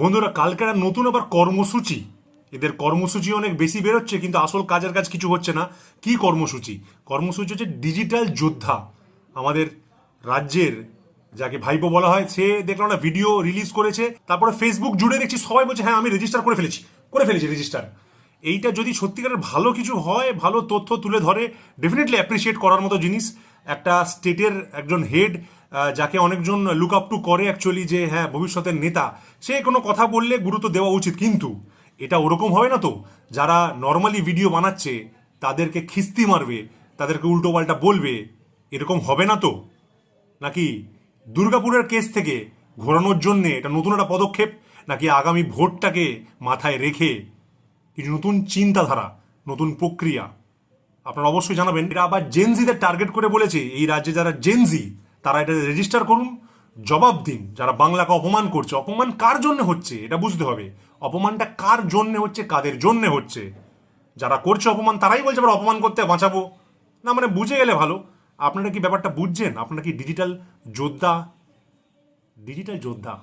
বন্ধুরা, কালকে একটা নতুন আবার কর্মসূচি। এদের কর্মসূচি অনেক বেশি বেরোচ্ছে, কিন্তু আসল কাজের কাজ কিছু হচ্ছে না। কি কর্মসূচি? কর্মসূচি হচ্ছে ডিজিটাল যোদ্ধা। আমাদের রাজ্যের যাকে ভাইপো বলা হয়, সে দেখলাম না ভিডিও রিলিজ করেছে, তারপরে ফেসবুক জুড়ে দেখছি, সবাই বলছে হ্যাঁ আমি রেজিস্টার করে ফেলেছি করে ফেলেছি রেজিস্টার এইটা যদি সত্যিকারের ভালো কিছু হয়, ভালো তথ্য তুলে ধরে ডেফিনেটলি অ্যাপ্রিসিয়েট করার মতো জিনিস। একটা স্টেটের একজন হেড যাকে অনেকজন লুক আপ টু করে অ্যাকচুয়ালি যে হ্যাঁ ভবিষ্যতের নেতা, সে কোনো কথা বললে গুরুত্ব দেওয়া উচিত। কিন্তু এটা ওরকম হবে না তো, যারা নর্মালি ভিডিও বানাচ্ছে, তাদেরকে খিস্তি মারবে, তাদেরকে উল্টো পাল্টা বলবে, এরকম হবে না তো? নাকি দুর্গাপুরের কেস থেকে ঘোরানোর জন্যে এটা নতুন একটা পদক্ষেপ, নাকি আগামী ভোটটাকে মাথায় রেখে কিছু নতুন চিন্তাধারা, নতুন প্রক্রিয়া? আপনারা অবশ্যই জানাবেন। এটা আবার জেনজিদের টার্গেট করে বলেছে, এই রাজ্যে যারা জেনজি তারা এটা রেজিস্টার করুন, জবাব দিন। যারা বাংলাকে অপমান করছে, অপমান কার জন্য হচ্ছে? এটা বুঝতে হবে। অপমানটা কার জন্য হচ্ছে, কাদের জন্য হচ্ছে? যারা করছে অপমান, তারাই বলছে আবার অপমান করতে বাঁচাবো। না মানে বুঝে গেলে ভালো। আপনারা কি ব্যাপারটা বুঝছেন? আপনারা কি ডিজিটাল যোদ্ধা? ডিজিটাল যোদ্ধা?